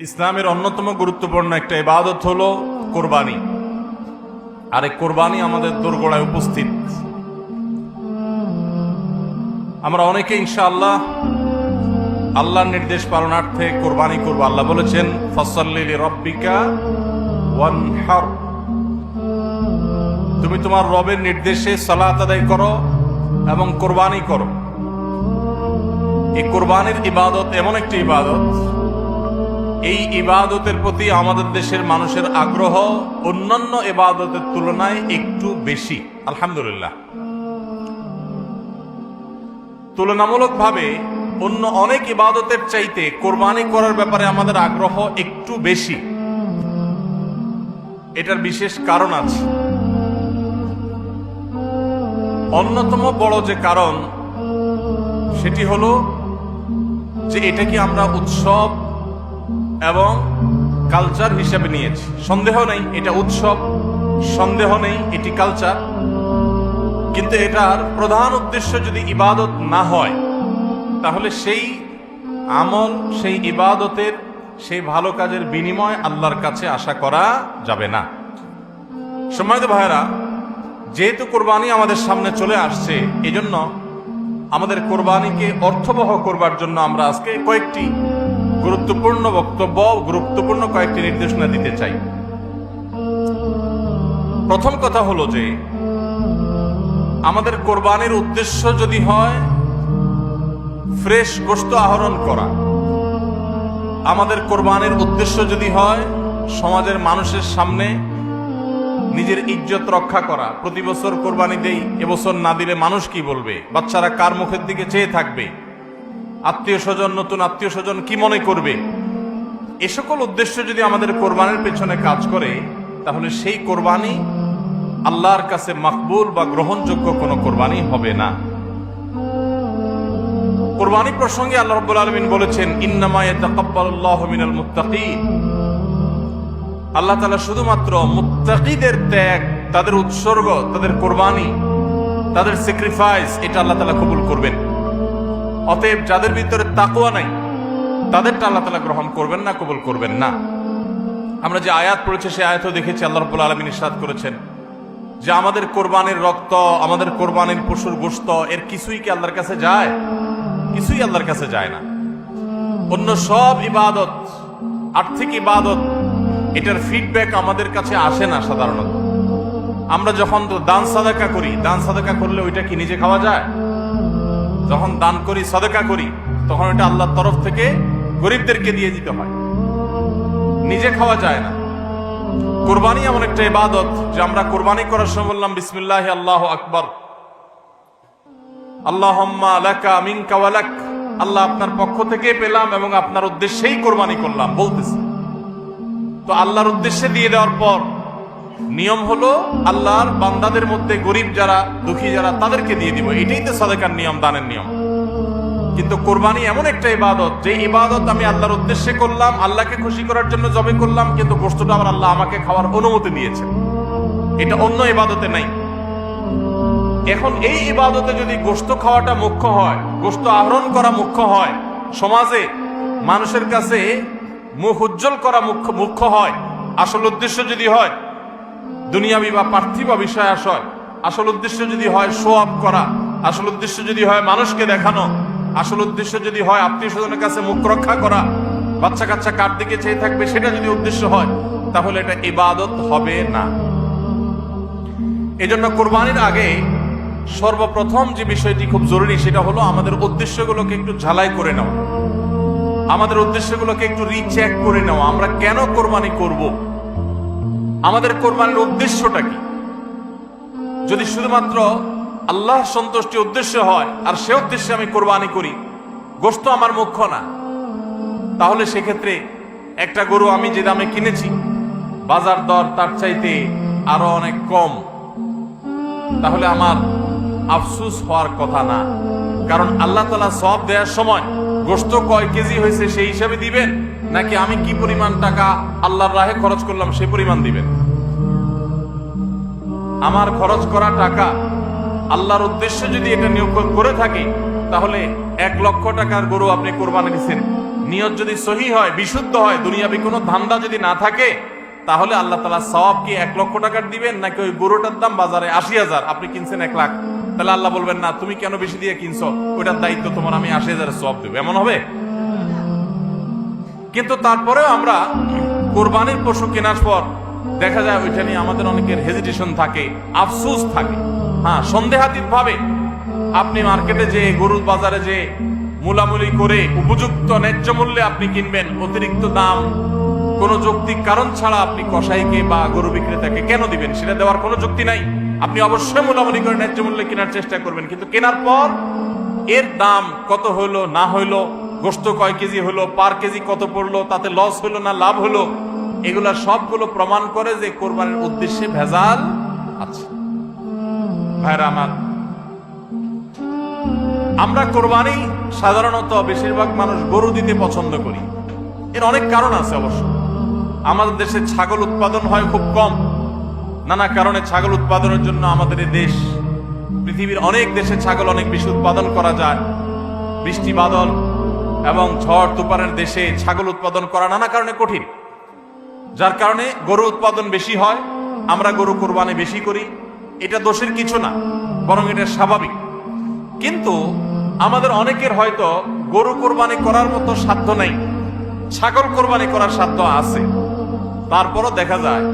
ইসলামের অন্যতম গুরুত্বপূর্ণ একটা ইবাদত হলো কোরবানি। আর এই কোরবানি আমাদের দোরগোড়ায় উপস্থিত। আমরা অনেকে ইনশাআল্লাহ আল্লাহর নির্দেশ পালনার্থে কোরবানি করব। আল্লাহ বলেছেন ফসল্লিল রব্বিকা ওয়ানহার। তুমি তোমার রবের নির্দেশে সালাত আদায় করো এবং কোরবানি করো। এই কোরবানির ইবাদত এমন একটি ইবাদত এই ইবাদতের প্রতি আমাদের দেশের মানুষের আগ্রহ অন্যান্য ইবাদতের তুলনায় একটু বেশি। আলহামদুলিল্লাহ। তুলনামূলকভাবে অন্য অনেক ইবাদতের চাইতে কোরবানি করার ব্যাপারে আমাদের আগ্রহ একটু বেশি। এটার বিশেষ কারণ আছে। অন্যতম বড় যে কারণ, সেটি হলো যে এটাকে আমরা উৎসব এবং কালচার হিসেবে নিয়েছি। সন্দেহ নেই, এটা উৎসব। সন্দেহ নেই, এটি কালচার কিন্তু এটার প্রধান উদ্দেশ্য যদি ইবাদত না হয়, তাহলে সেই আমল, সেই ইবাদতের, সেই ভালো কাজের বিনিময় আল্লাহর কাছে আশা করা যাবে না। সম্মানিত ভাইরা যেহেতু কোরবানি আমাদের সামনে চলে আসছে, এজন্য আমাদের কোরবানিকে অর্থবহ করবার জন্য আমরা আজকে কয়েকটি গুরুত্বপূর্ণ বক্তব্য গুরুত্বপূর্ণ কয়েকটি নির্দেশনা দিতে চাই। প্রথম কথা হলো যে, আমাদের কোরবানির উদ্দেশ্য যদি হয়, ফ্রেশ গোস্ত আহরণ করা। আমাদের কোরবানির উদ্দেশ্য যদি হয়, সমাজের মানুষের সামনে নিজের ইজ্জত রক্ষা করা। প্রতি বছর কোরবানি দেই, এবছর না দিলে মানুষ কি বলবে? বাচ্চারা কার মুখের দিকে চেয়ে থাকবে? আত্মীয় স্বজন, নতুন আত্মীয় স্বজন কি মনে করবে? এ সকল উদ্দেশ্য যদি আমাদের কোরবানির পেছনে কাজ করে, তাহলে সেই কোরবানি আল্লাহর কাছে মাকবুল বা গ্রহণযোগ্য কোনো কোরবানি হবে না। কোরবানি প্রসঙ্গে আল্লাহ রাব্বুল আলামিন বলেছেন, ইন্নামা ইয়াতাকাব্বালুল্লাহু মিনাল আল্লাহ তাআলা শুধুমাত্র মুত্তাকিদের ত্যাগ, তাদের উৎসর্গ, তাদের কোরবানি, তাদের স্যাক্রিফাইস এটা আল্লাহ তাআলা কবুল করবেন। অতএব যাদের ভিতরে তাকুয়া নাই, তাদেরটা আল্লাহ তালা গ্রহণ করবেন না, কবুল করবেন না। আমরা যে আয়াত পড়েছি, সেই আয়াতও দেখেছি, আল্লাহ রব্বুল আলমিন ইসাদ করেছেন যে আমাদের কোরবানির রক্ত, আমাদের কোরবানির পশুর গোস্ত এর কিছুই কি আল্লাহর কাছে যায়? কিছুই আল্লাহর কাছে যায় না। অন্য সব ইবাদত, আর্থিক ইবাদত, এটার ফিডব্যাক আমাদের কাছে আসে না সাধারণত। আমরা যখন দান সাদাকা করি, দান সাদাকা করলে ওইটা কি নিজে খাওয়া যায়? যখন দান করি, সদকা করি, তখন এটা আল্লাহর তরফ থেকে গরিবদেরকে দিয়ে দিতে হয়। নিজে খাওয়া যায় না। কোরবানি এমন একটা ইবাদত যে আমরা কোরবানি করার সময় বললাম, বিসমিল্লাহ, আল্লাহ আকবর। আল্লাহ লাকা মিনকা ওয়ালাক আল্লাহ আপনার পক্ষ থেকে পেলাম এবং আপনার উদ্দেশ্যেই কোরবানি করলাম, বলতেছি। তো আল্লাহর উদ্দেশ্যে দিয়ে দেওয়ার পর নিয়ম হলো আল্লাহর বান্দাদের মধ্যে গরিব যারা, দুঃখী যারা, তাদেরকে দিয়ে দিব। এটাই তো সাদেকার নিয়ম, দানের নিয়ম। কিন্তু কোরবানি এমন একটা ইবাদত, যে ইবাদত আমি আল্লাহর উদ্দেশ্যে করলাম, আল্লাহকে খুশি করার জন্য জবে করলাম, কিন্তু গোষ্ঠটা আবার আল্লাহ আমাকে খাওয়ার অনুমতি দিয়েছে এটা অন্য ইবাদতে নাই। এখন এই ইবাদতে যদি গোস্ত খাওয়াটা মুখ্য হয় গোস্ত আহরণ করা মুখ্য হয়, সমাজে মানুষের কাছে মুখ উজ্জ্বল করা মুখ্য মুখ্য হয়, আসল উদ্দেশ্য যদি হয় দুনিয়াবি বা পার্থিব বিষয় আসয় আসল উদ্দেশ্য যদি হয় শো আপ করা, আসল উদ্দেশ্য যদি হয় মানুষকে দেখানো, আসল উদ্দেশ্য যদি হয় আত্মীয় স্বজনের কাছে মুখ রক্ষা করা বাচ্চা কাচ্চা কার দিকে চেয়ে থাকবে সেটা যদি উদ্দেশ্য হয়, তাহলে এটা ইবাদত হবে না। এজন্য কোরবানির আগে সর্বপ্রথম যে বিষয়টি খুব জরুরি সেটা হলো আমাদের উদ্দেশ্যগুলোকে একটু ঝালাই করে নেওয়া। আমাদের উদ্দেশ্যগুলোকে একটু রিচেক করে নেওয়া। আমরা কেন কোরবানি করব? আমাদের কোরবানির উদ্দেশ্যটা কি? যদি শুধুমাত্র আল্লাহ সন্তুষ্টি উদ্দেশ্য হয়, আর সে উদ্দেশ্যে আমি কোরবানি করি গোস্ত আমার মুখ্য না। তাহলে সেক্ষেত্রে একটা গরু আমি যে দামে কিনেছি, বাজার দর তার চাইতে আরও অনেক কম। তাহলে আমার আফসুস হওয়ার কথা না। কারণ আল্লাহ তালা সব দেওয়ার সময় গোস্ত কয় কেজি হয়েছে সেই হিসাবে দিবেন। নাকি আমি কি পরিমাণ টাকা আল্লাহর রাহে খরচ করলাম সেই পরিমাণ দিবেন? আমার খরচ করা টাকা আল্লাহর উদ্দেশ্যে যদি এটা নিয়োগ করে থাকি, তাহলে এক লক্ষ টাকার গরু আপনি কোরবানি দিচ্ছেন নিয়ত যদি সহি হয়, বিশুদ্ধ হয়, দুনিয়াবি কোনো ধান্দা যদি না থাকে, তাহলে আল্লাহ তালা সওয়াব কি এক লক্ষ টাকার দিবেন, নাকি ওই গরুটার দাম বাজারে আশি হাজার? আপনি কিনছেন এক লাখ। তাহলে আল্লাহ বলবেন, না, তুমি কেন বেশি দিয়ে কিনছো? ওইটার দায়িত্ব তোমার, আমি আশি হাজারের সব দেবো। এমন হবে? কিন্তু তারপরেও আমরা কোরবানির পশু কেনার পর দেখা যায় ওইটা নিয়ে আমাদের অনেকের হেজিটেশন থাকে, আফসোস থাকে। হ্যাঁ সন্দেহাতীত ভাবে আপনি মার্কেটে যে গরুর বাজারে যে মূলামূলি করে উপযুক্ত ন্যায্য মূল্যে আপনি কিনবেন, অতিরিক্ত দাম, কোন যৌক্তিক কারণ ছাড়া আপনি কসাইকে বা গরু বিক্রেতাকে কেন দিবেন? সেটা দেওয়ার কোনো যুক্তি নাই। আপনি অবশ্যই মূলামূলি করে ন্যায্য মূল্যে কেনার চেষ্টা করবেন। কিন্তু কেনার পর এর দাম কত হইল, না হইল গোস্ত কয় কেজি হলো, পার কেজি কত পড়ল, তাতে লস হলো না লাভ হলো? এগুলা সবগুলো প্রমাণ করে যে কোরবানির উদ্দেশ্যে ভেজাল আছে। ভাইরা আমার, আমরা কোরবানি সাধারণত বেশিরভাগ মানুষ গরু দিতে পছন্দ করি। এর অনেক কারণ আছে অবশ্য। আমাদের দেশে ছাগল উৎপাদন হয় খুব কম। নানা কারণে ছাগল উৎপাদনের জন্য আমাদের এই দেশ, পৃথিবীর অনেক দেশে ছাগল অনেক বেশি উৎপাদন করা যায়। বৃষ্টি বাদল এবং ঝড় তুফানের দেশে ছাগল উৎপাদন করা নানা কারণে কঠিন। যার কারণে গরু উৎপাদন বেশি হয়, আমরা গরু কোরবানি বেশি করি। এটা দোষের কিছু না, বরং এটা স্বাভাবিক। কিন্তু আমাদের অনেকের হয়তো গরু কোরবানি করার মতো সাধ্য নেই, ছাগল কোরবানি করার সাধ্য আছে। তারপরও দেখা যায়,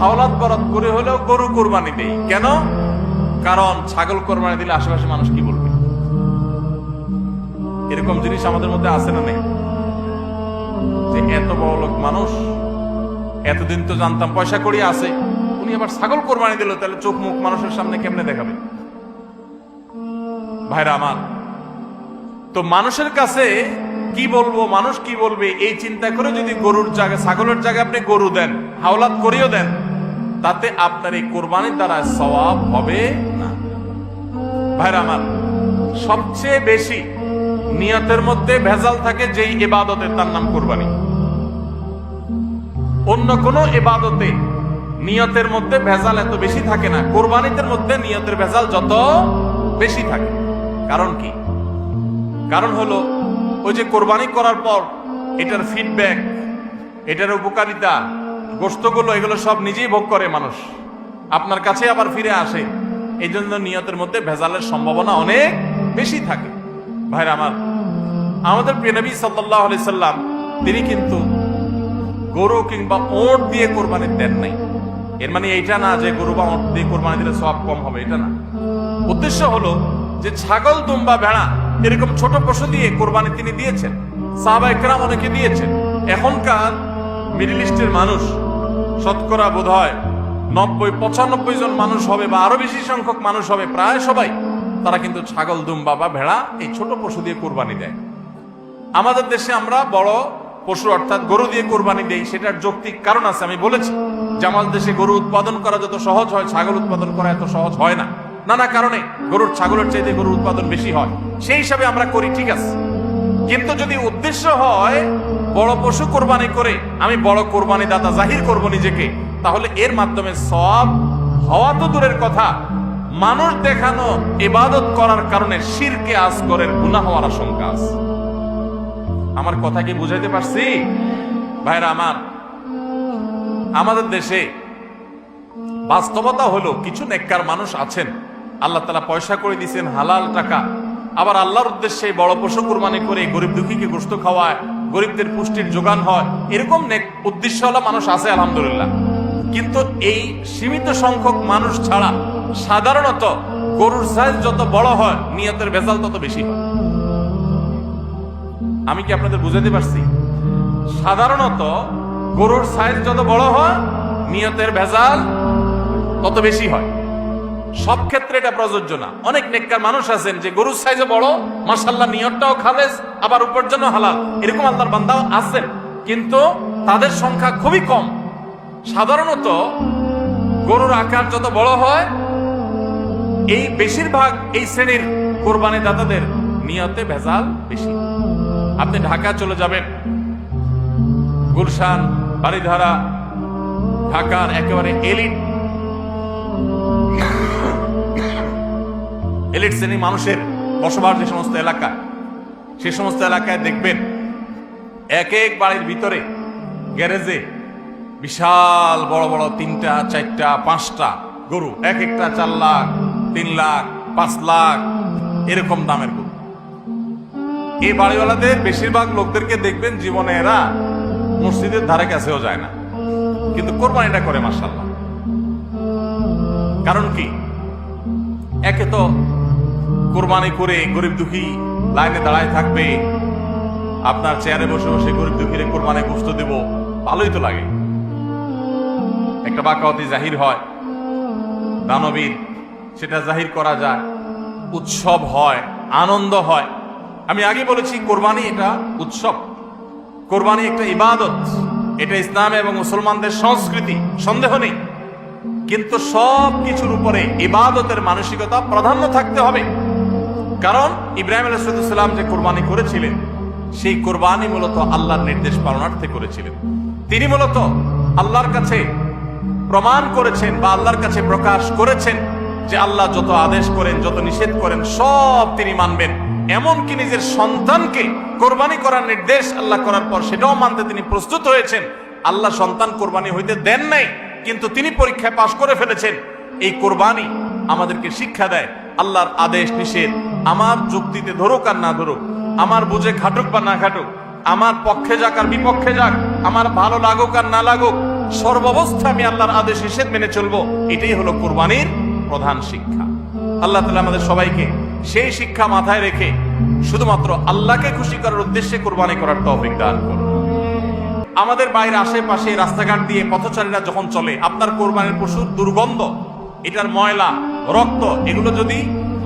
হাওলাত বরাত করে হলেও গরু কোরবানি দেই। কেন? কারণ ছাগল কোরবানি দিলে আশেপাশে মানুষ কি বলবে? এরকম জিনিস আমাদের মধ্যে আছে না নেই? যে এত বড় লোক মানুষ, এতদিন তো জানতাম পয়সা করি আছে, উনি আবার ছাগল কোরবানি দিল, তাহলে চোখ মুখ মানুষের সামনে কেমনে দেখাবে? ভাইরা আমার, তো মানুষের কাছে কি বলব, মানুষ কি বলবে, এই চিন্তা করে যদি গরুর জায়গায়, ছাগলের জায়গায় আপনি গরু দেন, হাওলাত করিও দেন, তাতে আপনার এই কোরবানির দ্বারা সওয়াব হবে না। ভাইরা আমার, সবচেয়ে বেশি নিয়তের মধ্যে ভেজাল থাকে যেই ইবাদতের তার নাম কোরবানি। অন্য কোন এবাদতে নিয়তের মধ্যে ভেজাল এত বেশি থাকে না, কোরবানিদের মধ্যে নিয়তের ভেজাল যত বেশি থাকে। কারণ কি? কারণ হলো, ওই যে কোরবানি করার পর এটার ফিডব্যাক এটার উপকারিতা গোস্তগুলো এগুলো সব নিজেই ভোগ করে মানুষ। আপনার কাছে আবার ফিরে আসে। এই জন্য নিয়তের মধ্যে ভেজালের সম্ভাবনা অনেক বেশি থাকে। ভাইরা আমার, আমাদের প্রিয়নবী সাল্লাহ আলি সাল্লাম, তিনি কিন্তু গরু কিংবা ওট দিয়ে কোরবানি দেন নাই। এর মানে এইটা না যে গরু বা ওট দিয়ে কোরবানি দিলে সব কম হবে, এটা না। উদ্দেশ্য হলো যে ছাগল, দুম্বা, ভেড়া এরকম ছোট পশু দিয়ে কোরবানি তিনি দিয়েছেন সাহাবা একরাম অনেকে দিয়েছেন। এখনকার মিডিল ইস্টের মানুষ, শতকরা বোধ হয় নব্বই, পঁচানব্বই জন মানুষ হবে বা আরও বেশি সংখ্যক মানুষ হবে, প্রায় সবাই তারা কিন্তু ছাগল, দুম্বা বা ভেড়া এই ছোট পশু দিয়ে কোরবানি দেয়। আমাদের দেশে আমরা বড় পশু অর্থাৎ গরু দিয়ে কোরবানি দেই, সেটার যৌক্তিক কারণ আছে, আমি বলেছি। যে আমাদের দেশে গরু উৎপাদন করা যত সহজ হয়, ছাগল উৎপাদন করা এত সহজ হয় না। নানা কারণে গরুর ছাগলের চাইতে গরুর উৎপাদন বেশি হয়। সেই হিসাবে আমরা করি, ঠিক আছে। কিন্তু যদি উদ্দেশ্য হয় বড় পশু কোরবানি করে, আমি বড় কোরবানি দাতা জাহির করব নিজেকে, তাহলে এর মাধ্যমে সব হওয়া তো দূরের কথা মানুষ দেখানো, ইবাদত করার কারণে শিরকে আসগরের গুনাহ হওয়ার আশঙ্কা আছে। আমার কথা কি বুঝাইতে পারছি? ভাইরা আমার, আমাদের দেশে বাস্তবতা হলো, কিছু নেককার মানুষ আছেন, আল্লাহ তালা পয়সা করে দিয়েছেন, হালাল টাকা। আবার আল্লাহর উদ্দেশ্যে বড় পশু কুরবানি করে গরিব দুঃখীকে গোস্ত খাওয়ায়, গরিবদের পুষ্টির যোগান হয়, এরকম নেক উদ্দেশ্যওয়ালা মানুষ আছে, আলহামদুলিল্লাহ। কিন্তু এই সীমিত সংখ্যক মানুষ ছাড়া সাধারণত গরুর সাইজ যত বড় হয়, নিয়তের ভেজাল তত বেশি হয়। আমি কি আপনাদের বুঝাতে পারছি? সাধারণত গরুর সাইজ যত বড় হয়, নিয়তের ভেজাল তত বেশি হয়। সব ক্ষেত্রে এটা প্রযোজ্য না। অনেক নেককার মানুষ আছেন যে গরুর সাইজে বড় মাসাল্লাহ নিয়তটাও খালেজ, আবার উপার্জন হালাল। এরকম আল্লাহর বান্দাও আছেন, কিন্তু তাদের সংখ্যা খুবই কম। সাধারণত গরুর আকার যত বড় হয় এই বেশিরভাগ এই শ্রেণির কোরবানি দাতাদের নিয়তে ভেজাল বেশি। আপনি ঢাকা চলে যাবেন। গুলশান বাড়িধারা ঢাকার একেবারে এলিট। এলিট শ্রেণির মানুষের বসবাস যে সমস্ত এলাকা, সে সমস্ত এলাকায় দেখবেন এক এক বাড়ির ভিতরে গ্যারেজে বিশাল বড় বড় তিনটা, চারটা, পাঁচটা গরু, এক একটা চার লাখ তিন লাখ, পাঁচ লাখ, এরকম দামের গরু। এই বাড়িওয়ালাদের বেশিরভাগ লোকদেরকে দেখবেন জীবনে এরা মসজিদের ধারে কাছেও যায় না। কিন্তু কোরবানিটা করে মাসাল্লাহ কারণ কি? একে তো কোরবানি করে গরিব দুঃখী লাইনে দাঁড়ায় থাকবে। আপনার চেয়ারে বসে বসে গরিব দুঃখীরে কোরবানি গোস্ত দেব, ভালোই তো লাগে। একটা বাকাওয়াতি জাহির হয়। দানবীর সেটা জাহির করা যায়। উৎসব হয়, আনন্দ হয়। আমি আগে বলেছি, কোরবানি এটা উৎসব। কোরবানি একটা ইবাদত। এটা ইসলাম এবং মুসলমানদের সংস্কৃতি, সন্দেহ নেই। কিন্তু সব কিছুর উপরে ইবাদতের মানসিকতা প্রাধান্য থাকতে হবে। কারণ ইব্রাহিম আলাইসালাম যে কোরবানি করেছিলেন, সেই কোরবানি মূলত আল্লাহর নির্দেশ পালনার্থে করেছিলেন। তিনি মূলত আল্লাহর কাছে প্রমাণ করেছেন বা আল্লাহর কাছে প্রকাশ করেছেন। যে আল্লাহ যত আদেশ করেন, যত নিষেধ করেন, সব তিনি মানবেন। এমনকি নিজের সন্তানকে কোরবানি করার নির্দেশ আল্লাহ করার পর সেটাও মানতে তিনি প্রস্তুত হয়েছেন। আল্লাহ সন্তান কোরবানি হইতে দেন নাই, কিন্তু তিনি পরীক্ষায় পাশ করে ফেলেছেন। এই কোরবানি আমাদেরকে শিক্ষা দেয়, আল্লাহর আদেশ নিষেধ। আমার যুক্তিতে ধরুক আর না ধরুক, আমার বুঝে খাটুক বা না খাটুক আমার পক্ষে যাক আর বিপক্ষে যাক, আমার ভালো লাগুক আর না লাগুক, সর্বাবস্থা আমি আল্লাহর আদেশ নিষেধ মেনে চলবো, এটাই হলো কোরবানির প্রধান শিক্ষা। আল্লাহ তালা আমাদের সবাইকে সেই শিক্ষা মাথায় রেখে শুধুমাত্র আল্লাহকে খুশি করার উদ্দেশ্যে কোরবানি করার তৌফিক দান করুন। আমাদের বাইরে আশেপাশে রাস্তাঘাট দিয়ে পথচারীরা যখন চলে, আপনার কোরবানির পশুর দুর্গন্ধ, এটার ময়লা, রক্ত, এগুলো যদি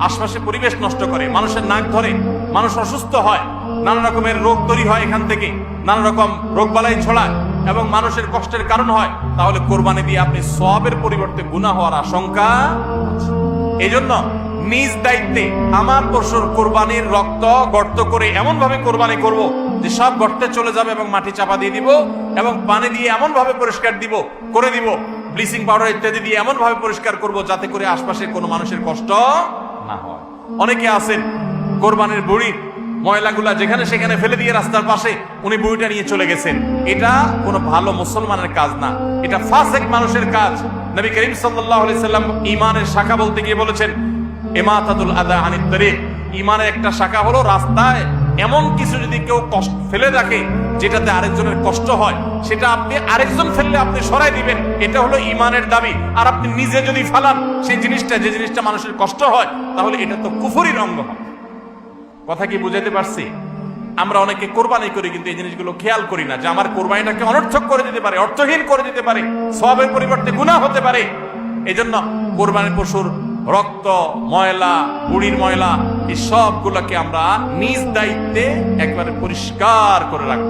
আশপাশে পরিবেশ নষ্ট করে, মানুষের নাক ধরে, মানুষ অসুস্থ হয় নানা রকমের রোগ তৈরি হয় এখান থেকে। নানা রকম রোগবালাই ছড়ায় এবং মানুষের কষ্টের কারণ হয়। তাহলে কোরবানি দিয়ে আপনি সবের পরিবর্তে গুণা হওয়ার আশঙ্কা এই জন্য নিজ দায়িত্বে আমার পশুর কোরবানির রক্ত গর্ত করে এমন ভাবে কোরবানি করব যে সব গর্তে চলে যাবে এবং মাটি চাপা দিয়ে দিব এবং পানি দিয়ে এমন ভাবে পরিষ্কার দিব, করে দিব, ব্লিচিং পাউডার ইত্যাদি দিয়ে এমন ভাবে পরিষ্কার করব যাতে করে আশপাশে কোনো মানুষের কষ্ট না হয়। অনেকে আছেন কোরবানির বুড়ি ময়লাগুলা যেখানে সেখানে ফেলে দিয়ে রাস্তার পাশে উনি বইটা নিয়ে চলে গেছেন। এটা কোনো ভালো মুসলমানের কাজ না। এটা ফাসেক মানুষের কাজ। নবী করিম সাল্লাম ইমানের শাখা বলতে গিয়ে বলেছেন, ইমাতাতুল আদা আনিত ইমানের একটা শাখা হলো রাস্তায় এমন কিছু যদি কেউ কষ্ট ফেলে রাখে, যেটাতে আরেকজনের কষ্ট হয়, সেটা আপনি আরেকজন ফেললে আপনি সরাই দিবেন। এটা হলো ইমানের দাবি। আর আপনি নিজে যদি ফালান, সেই জিনিসটা, যে জিনিসটা মানুষের কষ্ট হয়, তাহলে এটা তো কুফুরির অঙ্গ হয় কথা কি বুঝাইতে পারছি? আমরা অনেকে কোরবানি করি, কিন্তু এই জিনিসগুলো খেয়াল করি না যে আমার কোরবানিটাকে অনর্থক করে দিতে পারে, অর্থহীন করে দিতে পারে, সবের পরিবর্তে গুণা হতে পারে। এই জন্য কোরবানির পশুর রক্ত, ময়লা বুড়ির ময়লা, এই সবগুলোকে আমরা নিজ দায়িত্বে একবারে পরিষ্কার করে রাখব।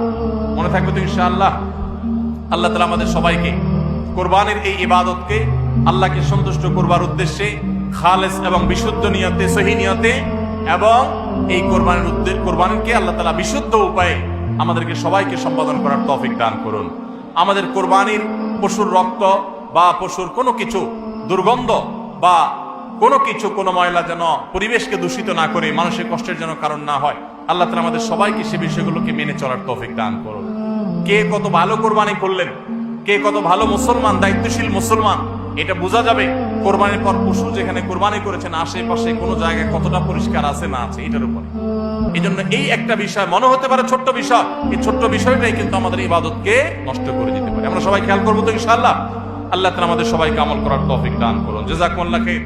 মনে থাকবে তো ইনশাআল্লাহ? আল্লাহ তালা আমাদের সবাইকে কোরবানির এই ইবাদতকে আল্লাহকে সন্তুষ্ট করবার উদ্দেশ্যে খালেস এবং বিশুদ্ধ নিয়তে, সহি নিয়তে এবং এই কোরবানির উদ্দেশ্য, কোরবানিকে আল্লাহ তালা বিশুদ্ধ উপায়ে আমাদেরকে সবাইকে সম্পাদন করার তৌফিক দান করুন। আমাদের কোরবানির পশুর রক্ত বা পশুর কোনো কিছু দুর্গন্ধ বা কোনো কিছু, কোনো ময়লা যেন পরিবেশকে দূষিত না করে মানুষের কষ্টের যেন কারণ না হয়, আল্লাহ তালা আমাদের সবাইকে সে বিষয়গুলোকে মেনে চলার তৌফিক দান করুন। কে কত ভালো কোরবানি করলেন, কে কত ভালো মুসলমান, দায়িত্বশীল মুসলমান এটা বোঝা যাবে কোরবানির পর পশু যেখানে কোরবানি করেছেন, আশেপাশে কোনো জায়গায় কতটা পরিষ্কার আছে না আছে, এটার উপরে। এই জন্য এই একটা বিষয়, মনে হতে পারে ছোট্ট বিষয়, এই ছোট্ট বিষয়টাই কিন্তু আমাদের ইবাদতকে নষ্ট করে দিতে পারে। আমরা সবাই খেয়াল করব তো ইনশাল্লাহ আল্লাহ তালা আমাদের সবাইকে আমল করার তৌফিক দান করুন। জেজাকুল্লাহ খের